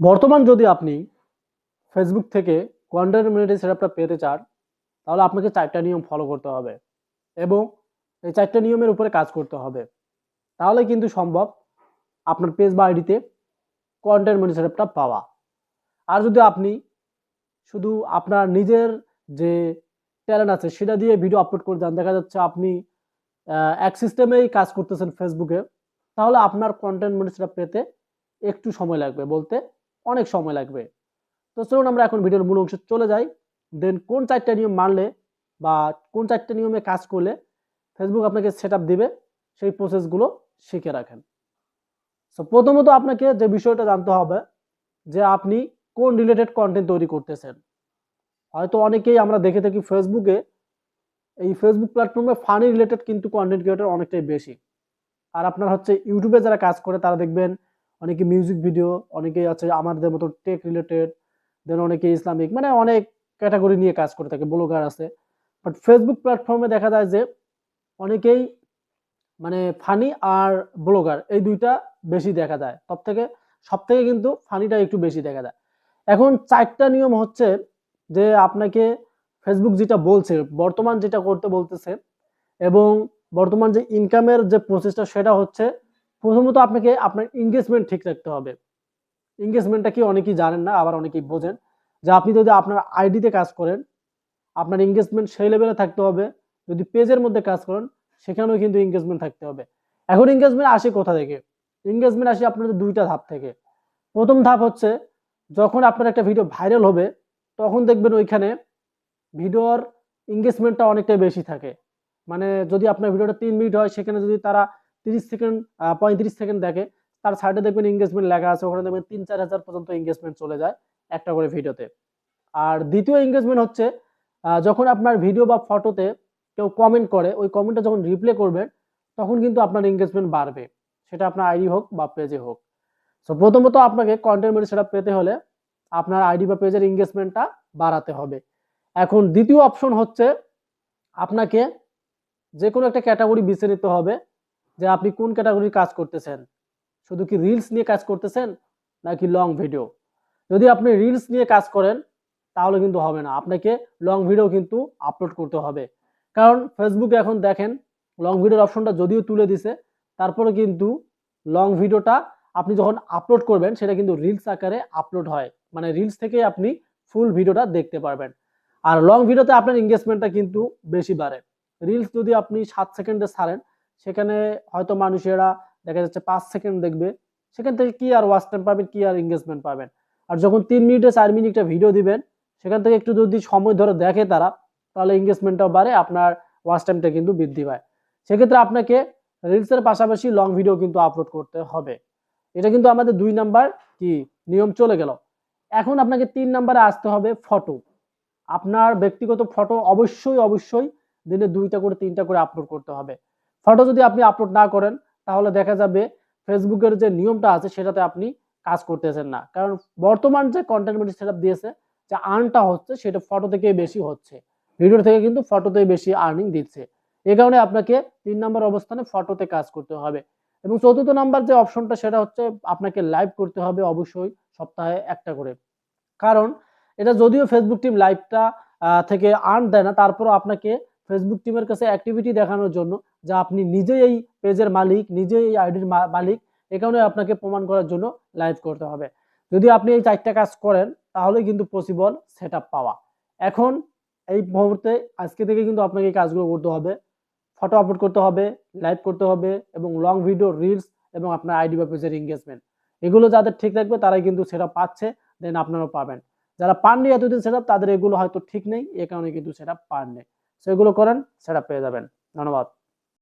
বর্তমান যদি আপনি ফেসবুক থেকে কন্টেন্ট মিনিটি সেটআপটা পেতে চান, তাহলে আপনাকে চারটা নিয়ম ফলো করতে হবে এবং এই চারটা নিয়মের উপরে কাজ করতে হবে। তাহলে কিন্তু সম্ভব আপনার পেজ বা আইডিতে কন্টেন্ট মিনিটি সেটআপটা পাওয়া। আর যদি আপনি শুধু আপনার নিজের যে ট্যালেন্ট আছে, সেটা দিয়ে ভিডিও আপলোড করে যান দেখা যাচ্ছে আপনি এক সিস্টেমেই কাজ করতেছেন ফেসবুকে তাহলে আপনার কন্টেন্ট মিনিটি সেটআপ পেতে একটু সময় লাগবে। বলতে অনেক সময় লাগবে। তো চলুন আমরা এখন ভিডিওর মূল অংশে চলে যাই। দেন কোন চারটা নিয়ম মানলে বা কোন চারটা নিয়মে কাজ করলে ফেসবুক আপনাকে সেট দিবে, সেই প্রসেসগুলো শিখে রাখেন। সো প্রথমত আপনাকে যে বিষয়টা জানতে হবে, যে আপনি কোন রিলেটেড কন্টেন্ট তৈরি করতেছেন। হয়তো অনেকেই আমরা দেখে থাকি ফেসবুকে এই ফেসবুক প্ল্যাটফর্মে ফানি রিলেটেড কিন্তু কন্টেন্ট ক্রিয়েটর অনেকটাই বেশি। আর আপনার হচ্ছে ইউটিউবে যারা কাজ করে, তারা দেখবেন অনেকে মিউজিক ভিডিও অনেকেই আছে আমাদের মতো টেক রিলেটেড দেন অনেকে ইসলামিক মানে অনেক ক্যাটাগরি নিয়ে কাজ করে থাকে ব্লগার আছে। বাট ফেসবুক প্ল্যাটফর্মে দেখা যায় যে অনেকেই মানে ফানি আর ব্লগার এই দুইটা বেশি দেখা যায়। সব থেকে সব থেকে কিন্তু ফানিটা একটু বেশি দেখা যায়। এখন চারটা নিয়ম হচ্ছে যে আপনাকে ফেসবুক যেটা বলছে, বর্তমান যেটা করতে বলতেছে এবং বর্তমান যে ইনকামের যে প্রসেসটা সেটা হচ্ছে প্রথমত আপনাকে আপনার এঙ্গেজমেন্ট ঠিক রাখতে হবে। এঙ্গেজমেন্টটা কি অনেকেই জানেন না, আবার অনেকেই বোঝেন। যে আপনি যদি আপনার আইডিতে কাজ করেন, আপনার এঙ্গেজমেন্ট সেই লেভেলে থাকতে হবে। যদি পেজের মধ্যে কাজ করেন, সেখানেও কিন্তু এঙ্গেজমেন্ট থাকতে হবে। এখন এঙ্গেজমেন্ট আসে কোথা থেকে? এঙ্গেজমেন্ট আসে আপনাদের দুইটা ধাপ থেকে। প্রথম ধাপ হচ্ছে, যখন আপনার একটা ভিডিও ভাইরাল হবে, তখন দেখবেন ওইখানে ভিডিওর এঙ্গেজমেন্টটা অনেকটাই বেশি থাকে। মানে যদি আপনার ভিডিওটা তিন মিনিট হয়, সেখানে যদি তারা তিরিশ সেকেন্ড পঁয়ত্রিশ সেকেন্ড দেখে। তার সাইডে দেখবেন এঙ্গেজমেন্ট লেখা আছে, ওখানে দেখবেন তিন, চার হাজার পর্যন্ত এঙ্গেজমেন্ট চলে যায় একটা করে ভিডিওতে আর দ্বিতীয় এঙ্গেজমেন্ট হচ্ছে যখন আপনার ভিডিও বা ফটোতে কেউ কমেন্ট করে, ওই কমেন্টটা যখন রিপ্লে করবেন, তখন কিন্তু আপনার এঙ্গেজমেন্ট বাড়বে। সেটা আপনার আইডি হোক বা পেজে হোক। সো প্রথমত আপনাকে কন্টেন্ট মেডি সেটা পেতে হলে আপনার আইডি বা পেজের এঙ্গেজমেন্টটা বাড়াতে হবে। এখন দ্বিতীয় অপশন হচ্ছে, আপনাকে যে কোনো একটা ক্যাটাগরি বেছে নিতে হবে। যে আপনি কোন ক্যাটাগরির কাজ করতেছেন? শুধু কি রিলস নিয়ে কাজ করতেছেন, নাকি লং ভিডিও যদি আপনি রিলস নিয়ে কাজ করেন, তাহলে কিন্তু হবে না। আপনাকে লং ভিডিও কিন্তু আপলোড করতে হবে। কারণ ফেসবুকে এখন দেখেন লং ভিডিওর অপশনটা যদিও তুলে দিছে, তারপরে কিন্তু লং ভিডিওটা আপনি যখন আপলোড করবেন, সেটা কিন্তু রিলস আকারে আপলোড হয়। মানে রিলস থেকে আপনি ফুল ভিডিওটা দেখতে পারবেন। আর লং ভিডিওতে আপনার এঙ্গেজমেন্টটা কিন্তু বেশি বাড়ে। রিলস যদি আপনি সাত সেকেন্ডে ছাড়েন সেখানে হয়তো মানুষেরা দেখা যাচ্ছে পাঁচ সেকেন্ড দেখবে, সেখান থেকে কি আর ওয়াচ টাইম পাবেন, কি আর এঙ্গেজমেন্ট পাবেন? আর যখন তিন মিনিটে, চার মিনিটে ভিডিও দিবেন, সেখান থেকে একটু যদি সময় ধরে দেখে তারা, তাহলে এঙ্গেজমেন্টটাও বাড়ে, আপনার ওয়াচ টাইমটা কিন্তু বৃদ্ধি পায়। সেক্ষেত্রে আপনাকে রিলসের পাশাপাশি লং ভিডিও কিন্তু আপলোড করতে হবে। এটা কিন্তু আমাদের দুই নাম্বার কি? নিয়ম চলে গেল। এখন আপনাকে তিন নাম্বারে আসতে হবে ফটো আপনার ব্যক্তিগত ফটো অবশ্যই অবশ্যই দিনে দুইটা করে, তিনটা করে আপলোড করতে হবে। ফটো যদি আপনি আপলোড না করেন, তাহলে দেখা যাবে ফেসবুকের যে নিয়মটা আছে, সেটাতে আপনি কাজ করতেছেন না। কারণ বর্তমান যে কন্টেন্ট সেট দিয়েছে, যে আর্নটা হচ্ছে, সেটা ফটো থেকেই বেশি হচ্ছে। ভিডিও থেকে কিন্তু ফটোতেই বেশি আর্নিং দিচ্ছে। এই কারণে আপনাকে তিন নম্বর অবস্থানে ফটোতে কাজ করতে হবে। এবং চতুর্থ নাম্বার যে অপশনটা সেটা হচ্ছে আপনাকে লাইভ করতে হবে অবশ্যই সপ্তাহে একটা করে। কারণ এটা যদিও ফেসবুক টিম লাইভটা থেকে আর্ন দেয় না, তারপরও আপনাকে ফেসবুক টিমের কাছে অ্যাক্টিভিটি দেখানোর জন্য, যে আপনি নিজেই এই পেজের মালিক, নিজেই এই আইডির মালিক, এ কারণে আপনাকে প্রমাণ করার জন্য লাইভ করতে হবে। যদি আপনি এই চারটা কাজ করেন তাহলে কিন্তু পসিবল সেট পাওয়া। এখন এই মুহূর্তে আজকে থেকে কিন্তু আপনাকে এই কাজগুলো করতে হবে। ফটো আপলোড করতে হবে লাইভ করতে হবে এবং লং ভিডিও রিলস এবং আপনার আইডি বা পেজের এঙ্গেজমেন্ট এগুলো যাদের ঠিক থাকবে, তারাই কিন্তু সেটা পাচ্ছে দেন আপনারাও পাবেন। যারা পাননি এতদিন সেটা তাদের এগুলো হয়তো ঠিক নেই, এ কারণে কিন্তু সেটা পাননি। সেগুলো করেন সেটা পেয়ে যাবেন। ধন্যবাদ।